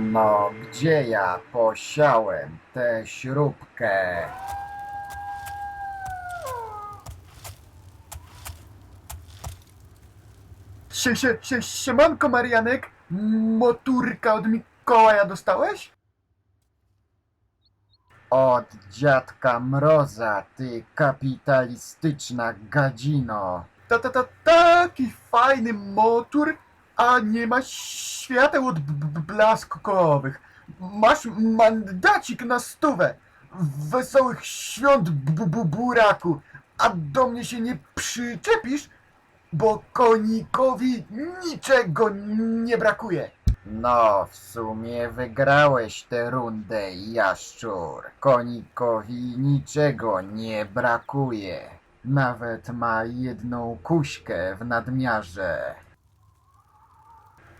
No, gdzie ja posiałem tę śrubkę? Sie, sie, sie, siemanko, Marianek. Moturka od Mikołaja dostałeś? Od dziadka Mroza, ty kapitalistyczna gadzino. Ta, ta, ta, taki fajny motor, a nie ma świateł od b- b- blaskowych. Masz mandacik na stówę. Wesołych świąt, buraku. A do mnie się nie przyczepisz, bo konikowi niczego nie brakuje. No, w sumie wygrałeś tę rundę, jaszczur. Konikowi niczego nie brakuje. Nawet ma jedną kuśkę w nadmiarze.